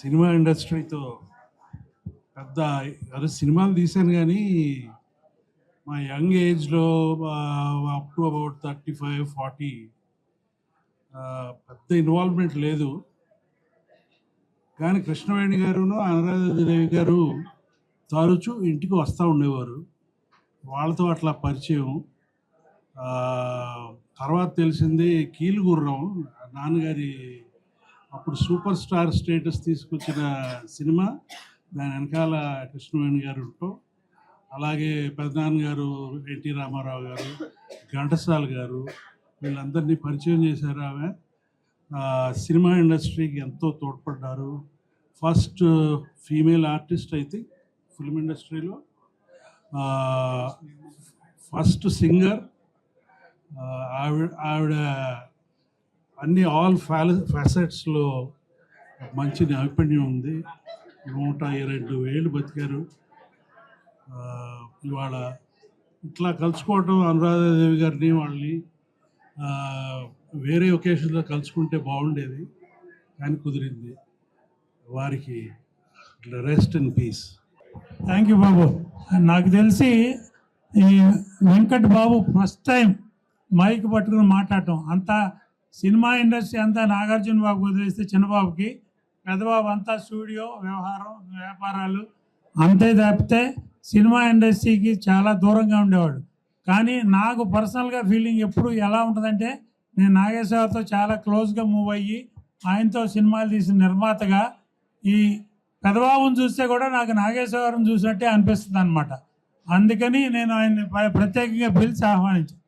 Cinema ఇండస్ట్రీతో పెద్ద అదే సినిమాలు తీశాను కానీ మా యంగ్ ఏజ్లో up to about thirty five forty పెద్ద ఇన్వాల్వ్మెంట్ లేదు. కానీ కృష్ణవేణి గారును అనురాధదేవి గారు తరచూ ఇంటికి వస్తూ ఉండేవారు. వాళ్ళతో అట్లా పరిచయం. తర్వాత తెలిసింది కీలుగుర్రం నాన్నగారి అప్పుడు సూపర్ స్టార్ స్టేటస్ తీసుకొచ్చిన సినిమా దాని వెనకాల కృష్ణవేణి గారు ఉంటాం అలాగే పెదనాన్న గారు ఎన్టీ రామారావు గారు ఘంటసాల గారు వీళ్ళందరినీ పరిచయం చేశారు ఆమె. సినిమా ఇండస్ట్రీకి ఎంతో తోడ్పడ్డారు. ఫస్ట్ ఫీమేల్ ఆర్టిస్ట్ అయితే ఫిల్మ్ ఇండస్ట్రీలో. ఫస్ట్ సింగర్ ఆవిడ ఆవిడ అన్ని ఆల్ ఫ్యాల ఫ్యాసెట్స్లో మంచి నైపుణ్యం ఉంది. నూట రెండు వేలు బతికారు. ఇవాళ ఇట్లా కలుసుకోవటం అనురాధాదేవి గారిని వాళ్ళని వేరే ఒకేషన్లో కలుసుకుంటే బాగుండేది. కానీ కుదిరింది. వారికి rest in peace. Thank you Babu. నాకు తెలిసి ఈ Venkat Babu first time mic పట్టుకుని మాట్లాడటం. అంతా సినిమా ఇండస్ట్రీ అంతా నాగార్జున బాబు వదిలేస్తే చిన్నబాబుకి. పెద్దబాబు అంతా స్టూడియో వ్యవహారం వ్యాపారాలు అంతే తప్పితే సినిమా ఇండస్ట్రీకి చాలా దూరంగా ఉండేవాడు. కానీ నాకు పర్సనల్గా ఫీలింగ్ ఎప్పుడు ఎలా ఉంటుందంటే నేను నాగేశ్వరతో చాలా క్లోజ్గా మూవ్ అయ్యి ఆయనతో సినిమాలు తీసిన నిర్మాతగా ఈ పెదబాబుని చూస్తే కూడా నాకు నాగేశ్వరం చూసినట్టే అనిపిస్తుంది అనమాట అందుకని నేను ఆయన్ని ప్రత్యేకంగా పిలిచి ఆహ్వానించాను.